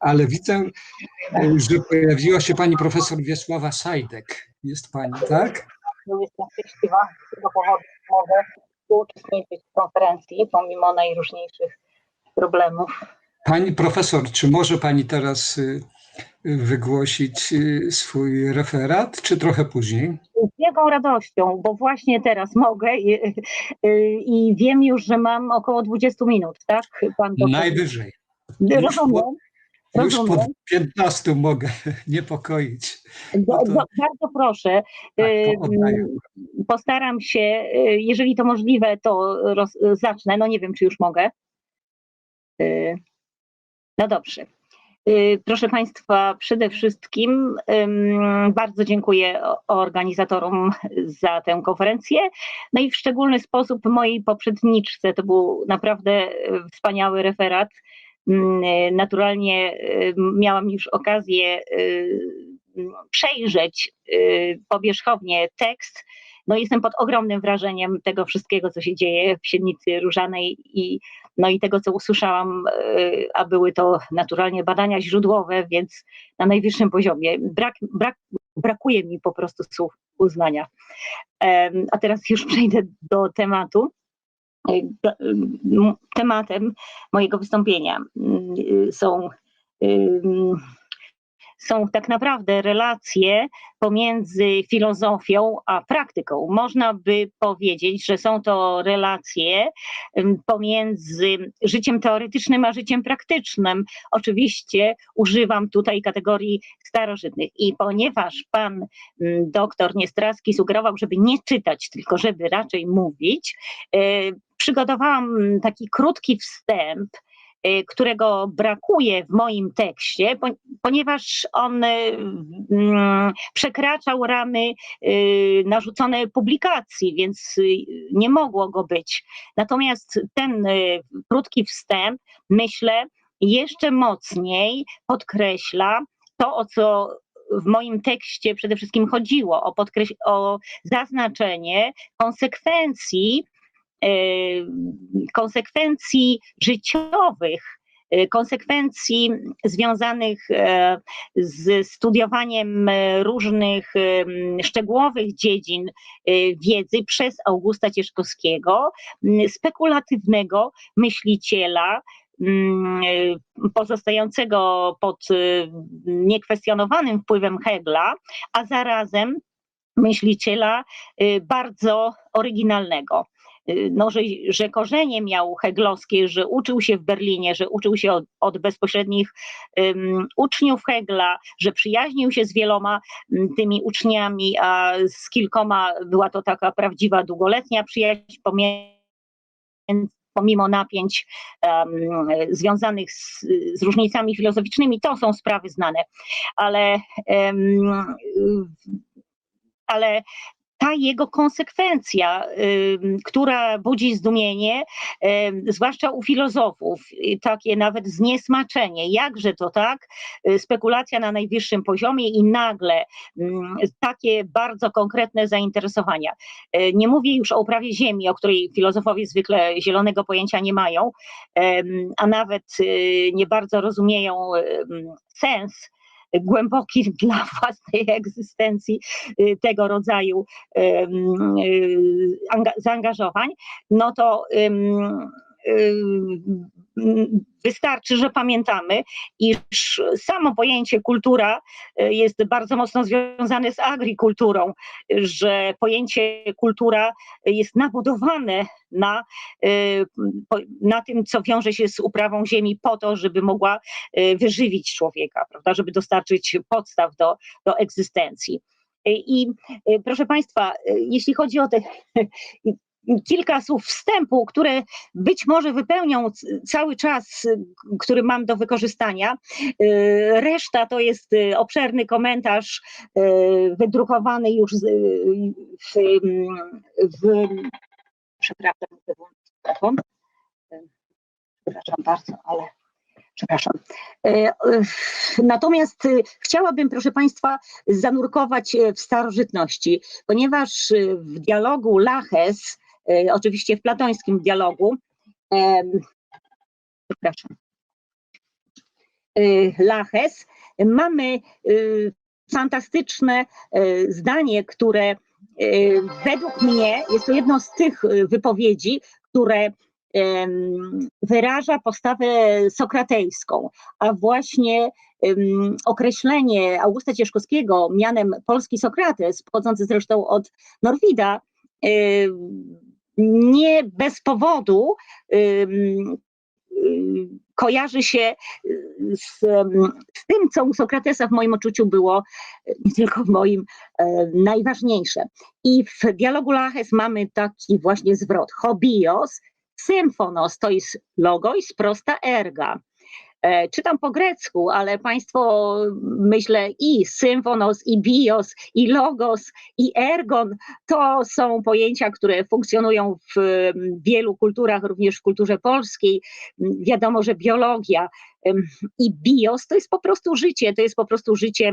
ale widzę, że pojawiła się pani profesor Wiesława Sajdek. Jest pani, tak? No, Jestem szczęśliwa, z tego powodu mogę uczestniczyć w konferencji, pomimo najróżniejszych problemów. Pani profesor, czy może pani teraz y, y, wygłosić y, swój referat, czy trochę później? Z wielką radością, bo właśnie teraz mogę i, i wiem już, że mam około 20 minut, tak? Pan? Najwyżej. Rozumiem. Już po Rozumiem. 15 mogę niepokoić. No to- bardzo proszę. Tak. Postaram się, y, jeżeli to możliwe, to roz, zacznę. No nie wiem, czy już mogę. Y, No dobrze. Y, Proszę Państwa, przede wszystkim bardzo dziękuję organizatorom za tę konferencję. No i w szczególny sposób mojej poprzedniczce. To był naprawdę wspaniały referat. Mm, y, Naturalnie y, miałam już okazję mm, przejrzeć powierzchownie tekst. No jestem pod ogromnym wrażeniem tego wszystkiego, co się dzieje w Siednicy Różanej i, no i tego, co usłyszałam, a były to naturalnie badania źródłowe, więc na najwyższym poziomie. Brak, brak, brakuje mi po prostu słów uznania. A teraz już przejdę do tematu. Y, y, Tematem mojego wystąpienia y, są ym, są tak naprawdę relacje pomiędzy filozofią a praktyką. Można by powiedzieć, że są to relacje pomiędzy życiem teoretycznym a życiem praktycznym. Oczywiście używam tutaj kategorii starożytnych i ponieważ pan doktor Niestraski sugerował, żeby nie czytać, tylko żeby raczej mówić, y, przygotowałam taki krótki wstęp, y, którego brakuje w moim tekście, po- ponieważ on y, mm, przekraczał ramy y, narzucone publikacji, więc nie mogło go być. Natomiast ten krótki wstęp, myślę, jeszcze mocniej podkreśla to, o co w moim tekście przede wszystkim chodziło, o, o zaznaczenie konsekwencji, konsekwencji życiowych, y, konsekwencji związanych e, z studiowaniem e, różnych szczegółowych dziedzin e, wiedzy przez Augusta Cieszkowskiego, spekulatywnego myśliciela, e, pozostającego pod e, niekwestionowanym wpływem Hegla, a zarazem myśliciela e, bardzo oryginalnego. E, No, że, że korzenie miał heglowskie, że uczył się w Berlinie, że uczył się od, od bezpośrednich um, uczniów Hegla, że przyjaźnił się z wieloma m, tymi uczniami, a z kilkoma była to taka prawdziwa, długoletnia przyjaźń pomiędzy pomimo napięć em, związanych z, z różnicami filozoficznymi, to są sprawy znane, ale, em, ale ta jego konsekwencja, która budzi zdumienie, zwłaszcza u filozofów, takie nawet zniesmaczenie, jakże to tak, y, spekulacja na najwyższym poziomie i nagle takie bardzo konkretne zainteresowania. Y, Nie mówię już o uprawie ziemi, o której filozofowie zwykle zielonego pojęcia nie mają, a nawet y, nie bardzo rozumieją sens głęboki dla własnej egzystencji y, tego rodzaju y, anga- zaangażowań, no to wystarczy, że pamiętamy, iż samo pojęcie kultura y, jest bardzo mocno związane z agrikulturą, że pojęcie kultura jest nabudowane na, y, na tym, co wiąże się z uprawą ziemi po to, żeby mogła y, wyżywić człowieka, prawda, żeby dostarczyć podstaw do, do egzystencji. Y, I y, proszę Państwa, y, jeśli chodzi o te kilka słów wstępu, które być może wypełnią cały czas, który mam do wykorzystania. Y, Reszta to jest y, obszerny komentarz y, wydrukowany już w, w przepraszam, Przepraszam bardzo, ale przepraszam. Natomiast chciałabym, proszę Państwa, zanurkować w starożytności, ponieważ w dialogu Laches, oczywiście w platońskim dialogu, em, przepraszam, y, Laches, mamy fantastyczne zdanie, które według mnie jest to jedno z tych wypowiedzi, które wyraża postawę sokratejską, a właśnie określenie Augusta Cieszkowskiego mianem polski Sokrates, pochodzący zresztą od Norwida, nie bez powodu y, kojarzy się y, z, z tym, co u Sokratesa w moim odczuciu było, y, nie tylko w moim, e, najważniejsze. I w dialogu Laches mamy taki właśnie zwrot. Hobios, symphonos, to jest logos, prosta erga. E, Czytam po grecku, ale Państwo myślę i symphonos, i bios, i logos, i ergon to są pojęcia, które funkcjonują w wielu kulturach, również w kulturze polskiej. Wiadomo, że biologia i bios to jest po prostu życie, to jest po prostu życie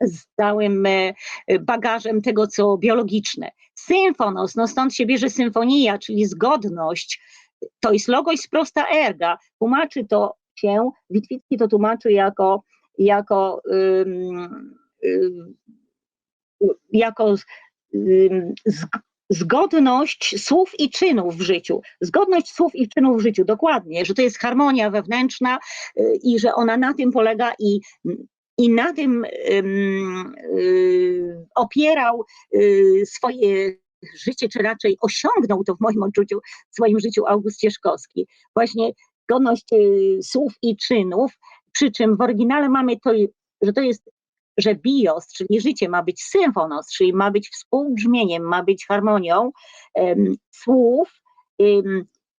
z całym e, bagażem tego, co biologiczne. Symfonos, no stąd się bierze symfonia, czyli zgodność. To jest logos prosta erga. Tłumaczy to się, Witwicki to tłumaczy jako, jako, jako zg- zgodność słów i czynów w życiu. Zgodność słów i czynów w życiu, dokładnie, że to jest harmonia wewnętrzna y, i że ona na tym polega i i na tym ym, y, opierał y, swoje życie, czy raczej osiągnął to w moim odczuciu w swoim życiu August Cieszkowski. Właśnie godność y, słów i czynów, przy czym w oryginale mamy to, że to jest, że bios, czyli życie ma być symfonos, czyli ma być współbrzmieniem, ma być harmonią em, słów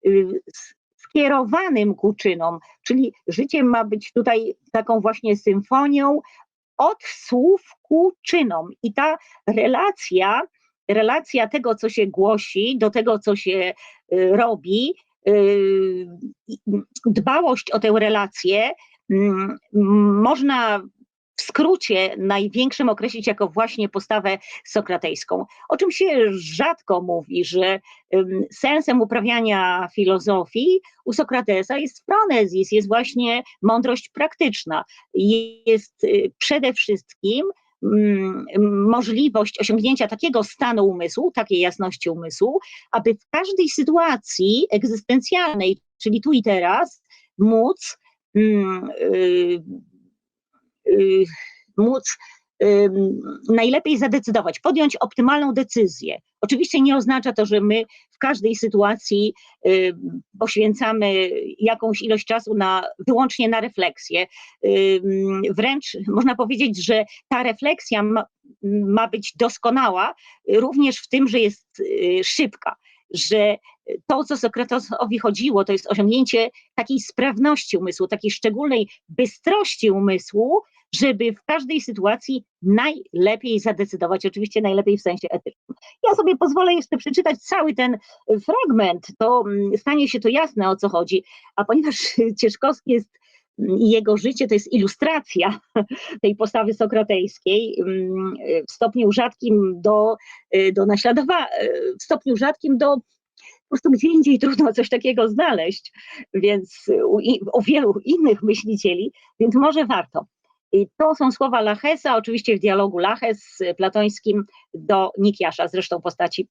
s- skierowanym ku czynom, czyli życie ma być tutaj taką właśnie symfonią od słów ku czynom. I ta relacja, relacja tego, co się głosi, do tego, co się y, robi, dbałość o tę relację mm, można w skrócie największym określić jako właśnie postawę sokratejską. O czym się rzadko mówi, że sensem uprawiania filozofii u Sokratesa jest fronezis, jest właśnie mądrość praktyczna. Jest y, przede wszystkim możliwość osiągnięcia takiego stanu umysłu, takiej jasności umysłu, aby w każdej sytuacji egzystencjalnej, czyli tu i teraz, móc, mm, y, y, móc najlepiej zadecydować, podjąć optymalną decyzję. Oczywiście nie oznacza to, że my w każdej sytuacji poświęcamy jakąś ilość czasu na, wyłącznie na refleksję. Wręcz można powiedzieć, że ta refleksja ma, ma być doskonała również w tym, że jest y, szybka, że to, co Sokratesowi chodziło, to jest osiągnięcie takiej sprawności umysłu, takiej szczególnej bystrości umysłu, żeby w każdej sytuacji najlepiej zadecydować, oczywiście najlepiej w sensie etycznym. Ja sobie pozwolę jeszcze przeczytać cały ten fragment, to mm, stanie się to jasne o co chodzi, a ponieważ Cieszkowski jest mm, i jego życie to jest ilustracja tej postawy sokratejskiej mm, w stopniu rzadkim do, do naśladowania, w stopniu rzadkim do po prostu gdzie indziej trudno coś takiego znaleźć, więc u, u wielu innych myślicieli, więc może warto. I to są słowa Lachesa, oczywiście w dialogu Laches platońskim do Nikiasza, zresztą postaci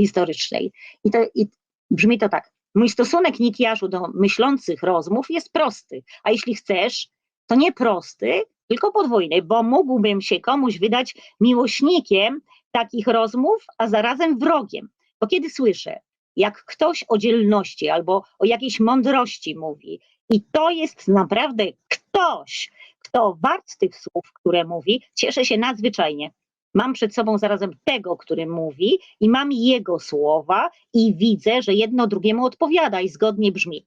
historycznej. I, to, I brzmi to tak. Mój stosunek Nikiaszu do myślących rozmów jest prosty, a jeśli chcesz, to nie prosty, tylko podwójny, bo mógłbym się komuś wydać miłośnikiem takich rozmów, a zarazem wrogiem. Bo kiedy słyszę, jak ktoś o dzielności albo o jakiejś mądrości mówi, i to jest naprawdę ktoś, kto wart tych słów, które mówi, cieszę się nadzwyczajnie. Mam przed sobą zarazem tego, który mówi, i mam jego słowa, i widzę, że jedno drugiemu odpowiada i zgodnie brzmi.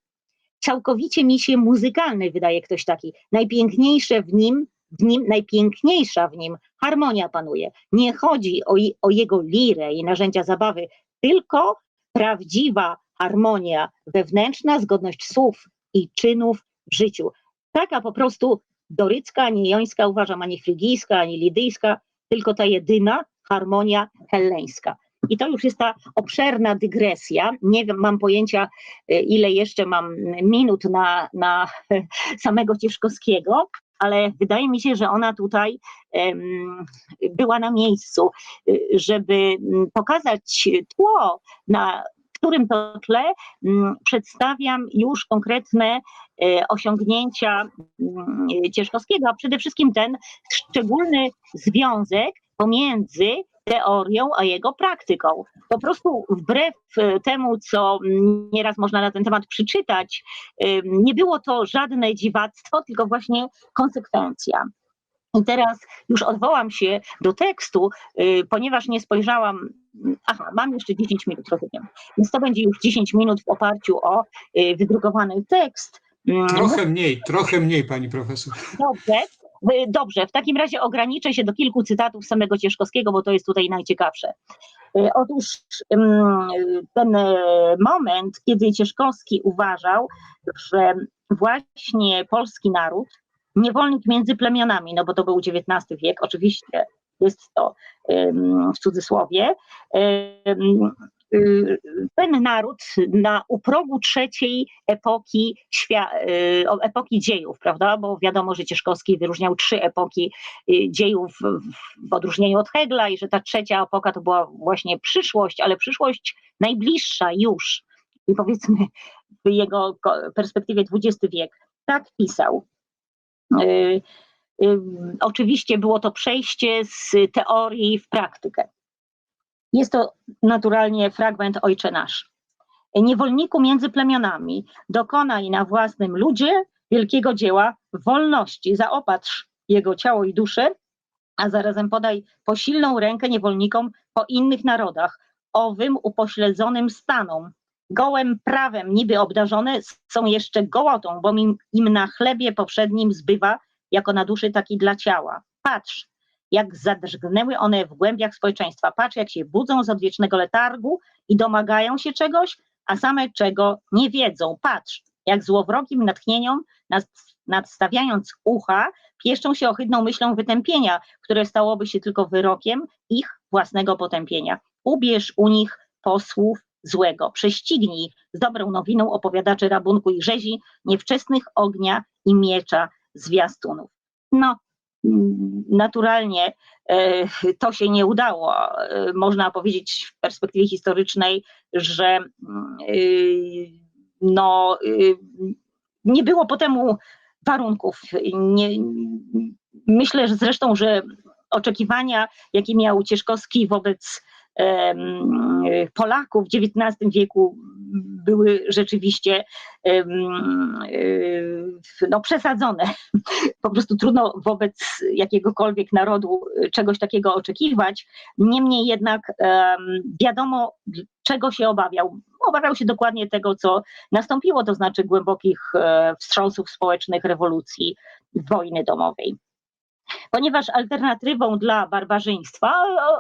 Całkowicie mi się muzykalny wydaje ktoś taki. Najpiękniejsze w nim, w nim, najpiękniejsza w nim harmonia panuje. Nie chodzi o, o jego lirę i narzędzia zabawy, tylko prawdziwa harmonia wewnętrzna, zgodność słów i czynów w życiu. Taka po prostu dorycka, nie jońska, uważam, ani frygijska, ani lidyjska, tylko ta jedyna harmonia helleńska. I to już jest ta obszerna dygresja. Nie wiem, mam pojęcia, y, ile jeszcze mam minut na, na samego Cieszkowskiego, ale wydaje mi się, że ona tutaj em, była na miejscu, y, żeby mm, pokazać tło, na którym to tle mm, przedstawiam już konkretne e, osiągnięcia mm, Cieszkowskiego, a przede wszystkim ten szczególny związek pomiędzy teorią a jego praktyką. Po prostu wbrew e, temu, co nieraz można na ten temat przeczytać, em, nie było to żadne dziwactwo, tylko właśnie konsekwencja. I teraz już odwołam się do tekstu, y, ponieważ nie spojrzałam. Aha, mam jeszcze 10 minut, rozumiem. Więc to będzie już 10 minut w oparciu o y, wydrukowany tekst. Mm, Trochę mniej, trochę mniej, pani profesor. Dobrze. Y, Dobrze, w takim razie ograniczę się do kilku cytatów samego Cieszkowskiego, bo to jest tutaj najciekawsze. Otóż ym, ten moment, kiedy Cieszkowski uważał, że właśnie polski naród, niewolnik między plemionami, no bo to był XIX wiek, oczywiście jest to w cudzysłowie, y, ten naród na u progu trzeciej epoki, y, epoki dziejów, prawda? Bo wiadomo, że Cieszkowski wyróżniał trzy epoki y, dziejów w- odróżnieniu od Hegla i że ta trzecia epoka to była właśnie przyszłość, ale przyszłość najbliższa już, i powiedzmy w jego perspektywie XX wiek. Tak pisał. Y, y, Oczywiście było to przejście z teorii w praktykę. Jest to naturalnie fragment Ojcze Nasz. Niewolniku między plemionami, dokonaj na własnym ludzie wielkiego dzieła wolności, zaopatrz jego ciało i duszę, a zarazem podaj posilną rękę niewolnikom po innych narodach, owym upośledzonym stanom. Gołem prawem niby obdarzone są jeszcze gołotą, bo im, im na chlebie poprzednim zbywa, jako na duszy, tak i dla ciała. Patrz, jak zadrgnęły one w głębiach społeczeństwa. Patrz, jak się budzą z odwiecznego letargu i domagają się czegoś, a same czego nie wiedzą. Patrz, jak złowrogim natchnieniom, nad, nadstawiając ucha, pieszczą się ohydną myślą wytępienia, które stałoby się tylko wyrokiem ich własnego potępienia. Ubierz u nich posłów złego, prześcignij z dobrą nowiną opowiadaczy rabunku i rzezi, niewczesnych ognia i miecza zwiastunów. No, mm, naturalnie e, to się nie udało. E, Można powiedzieć w perspektywie historycznej, że mm, y, no, nie było potemu warunków. Nie, myślę że zresztą, że oczekiwania, jakie miał Cieszkowski wobec Polaków w XIX wieku były rzeczywiście no, przesadzone. Po prostu trudno wobec jakiegokolwiek narodu czegoś takiego oczekiwać. Niemniej jednak wiadomo, czego się obawiał. Obawiał się dokładnie tego, co nastąpiło, to znaczy głębokich e, wstrząsów społecznych, rewolucji, wojny domowej ponieważ alternatywą dla barbarzyństwa,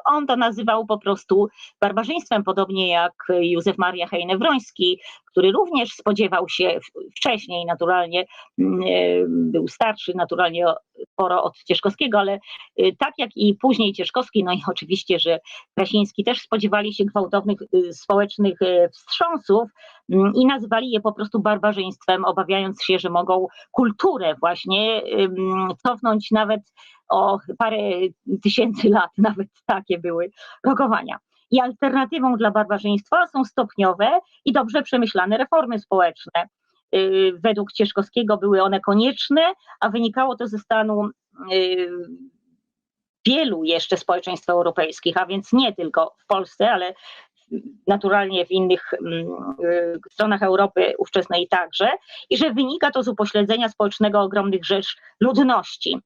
on to nazywał po prostu barbarzyństwem, podobnie jak Józef Maria Hejnewroński, który również spodziewał się wcześniej naturalnie, mm, e, był starszy naturalnie sporo od Cieszkowskiego, ale e, tak jak i później Cieszkowski, no i oczywiście, że Krasiński też spodziewali się gwałtownych e, społecznych e, wstrząsów i nazywali je po prostu barbarzyństwem, obawiając się, że mogą kulturę właśnie cofnąć nawet o parę tysięcy lat, nawet takie były rokowania. I alternatywą dla barbarzyństwa są stopniowe i dobrze przemyślane reformy społeczne. Yy, Według Cieszkowskiego były one konieczne, a wynikało to ze stanu yy, wielu jeszcze społeczeństw europejskich, a więc nie tylko w Polsce, ale naturalnie w innych mm, y, stronach Europy ówczesnej także, i że wynika to z upośledzenia społecznego ogromnych rzesz ludności.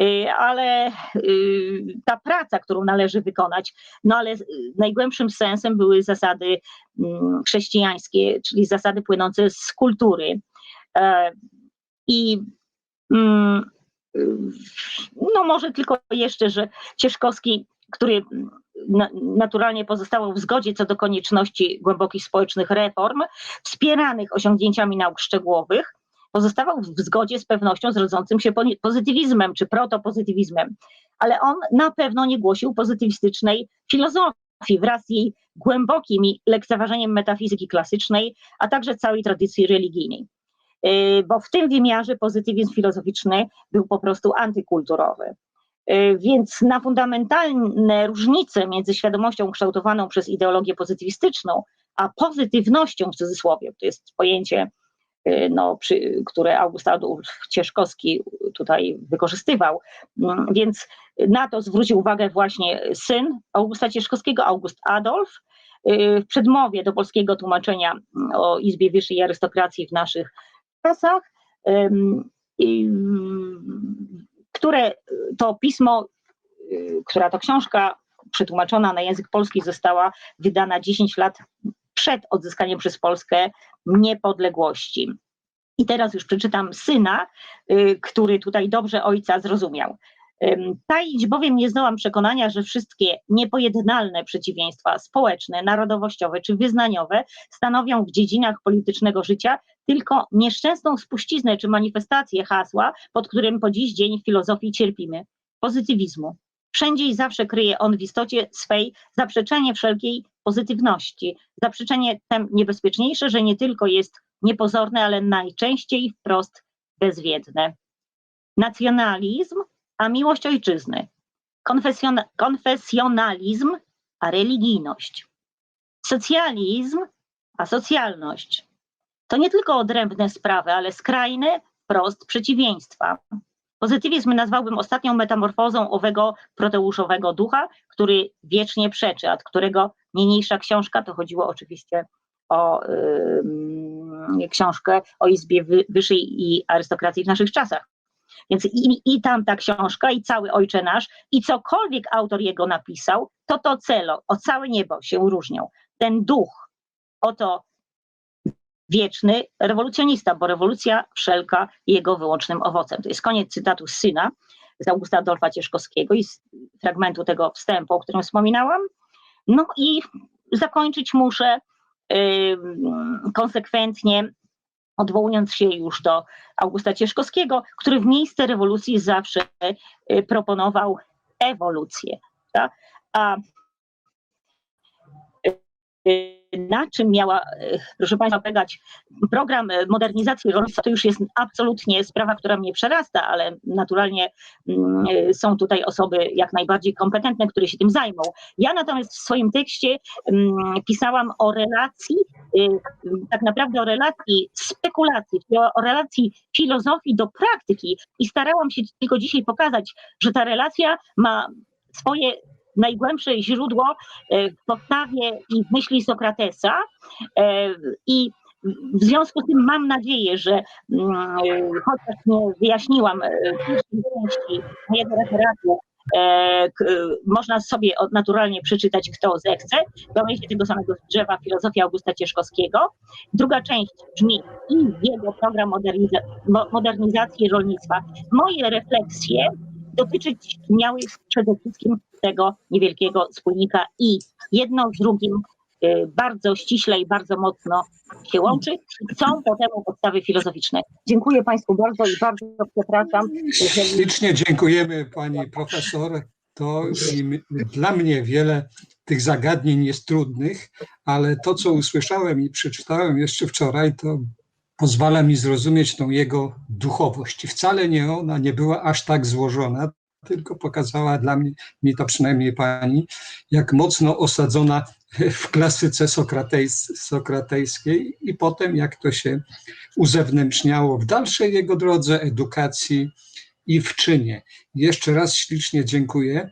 Y, Ale y, ta praca, którą należy wykonać, no ale najgłębszym sensem były zasady mm, chrześcijańskie, czyli zasady płynące z kultury. E, I mm, no może tylko jeszcze, że Cieszkowski, który naturalnie pozostawał w zgodzie co do konieczności głębokich społecznych reform, wspieranych osiągnięciami nauk szczegółowych, pozostawał w zgodzie z pewnością z rodzącym się pozytywizmem czy protopozytywizmem, ale on na pewno nie głosił pozytywistycznej filozofii. wraz z jej głębokim lekceważeniem metafizyki klasycznej, a także całej tradycji religijnej. Y, Bo w tym wymiarze pozytywizm filozoficzny był po prostu antykulturowy. Y, Więc na fundamentalne różnice między świadomością kształtowaną przez ideologię pozytywistyczną, a pozytywnością w cudzysłowie, to jest pojęcie, y, no, przy, które August Adolf Cieszkowski tutaj wykorzystywał. Mm, Więc na to zwrócił uwagę właśnie syn Augusta Cieszkowskiego, August Adolf. Y, W przedmowie do polskiego tłumaczenia mm, o Izbie Wyższej Arystokracji w naszych czasach, które to pismo, y, która to książka przetłumaczona na język polski została wydana 10 lat przed odzyskaniem przez Polskę niepodległości. I teraz już przeczytam syna, y, który tutaj dobrze ojca zrozumiał. Taić bowiem nie zdołam przekonania, że wszystkie niepojednalne przeciwieństwa społeczne, narodowościowe czy wyznaniowe stanowią w dziedzinach politycznego życia tylko nieszczęsną spuściznę czy manifestację hasła, pod którym po dziś dzień w filozofii cierpimy pozytywizmu. Wszędzie i zawsze kryje on w istocie swej zaprzeczenie wszelkiej pozytywności. Zaprzeczenie tem niebezpieczniejsze, że nie tylko jest niepozorne, ale najczęściej wprost bezwiedne. Nacjonalizm, a miłość ojczyzny. Konfesjona- konfesjonalizm, a religijność. Socjalizm, a socjalność. To nie tylko odrębne sprawy, ale skrajne, wprost przeciwieństwa. Pozytywizm nazwałbym ostatnią metamorfozą owego proteuszowego ducha, który wiecznie przeczy, a którego niniejsza książka, to chodziło oczywiście o ym, książkę o Izbie Wy- Wyższej i arystokracji w naszych czasach. Więc i, i tamta książka, i cały Ojcze Nasz, i cokolwiek autor jego napisał, to to celo, o całe niebo się różnią. Ten duch, oto wieczny rewolucjonista, bo rewolucja wszelka jego wyłącznym owocem. To jest koniec cytatu syna z Augusta Adolfa Cieszkowskiego i z fragmentu tego wstępu, o którym wspominałam. No i zakończyć muszę ym, konsekwentnie odwołując się już do Augusta Cieszkowskiego, który w miejsce rewolucji zawsze y, proponował ewolucję. Tak? A y, na czym miała, y, proszę Państwa, polegać program y, modernizacji rolnictwa, to już jest absolutnie sprawa, która mnie przerasta, ale naturalnie mm, y, są tutaj osoby jak najbardziej kompetentne, które się tym zajmą. Ja natomiast w swoim tekście mm, pisałam o relacji, tak naprawdę o relacji spekulacji, o relacji filozofii do praktyki i starałam się tylko dzisiaj pokazać, że ta relacja ma swoje najgłębsze źródło e, w postawie i w myśli Sokratesa e, i w związku z tym mam nadzieję, że mm, chociaż nie wyjaśniłam e, pierwszej części mojego referatu, można sobie naturalnie przeczytać, kto zechce, gałęzie tego samego drzewa filozofii Augusta Cieszkowskiego. Druga część brzmi i jego program moderniza- mo- modernizacji rolnictwa. Moje refleksje dotyczyć miały przede wszystkim tego niewielkiego wspólnika i jedno z drugim y, bardzo ściśle i bardzo mocno się łączy. Są po temu podstawy filozoficzne. Dziękuję Państwu bardzo i bardzo przepraszam, jeżeli Ślicznie dziękujemy pani profesor. To dla mnie wiele tych zagadnień jest trudnych, ale to, co usłyszałem i przeczytałem jeszcze wczoraj, to pozwala mi zrozumieć tą jego duchowość. I wcale nie ona nie była aż tak złożona, tylko pokazała dla mnie, mi to przynajmniej pani, jak mocno osadzona w klasyce sokratejs, sokratejskiej i potem jak to się uzewnętrzniało w dalszej jego drodze edukacji i w czynie. Jeszcze raz ślicznie dziękuję.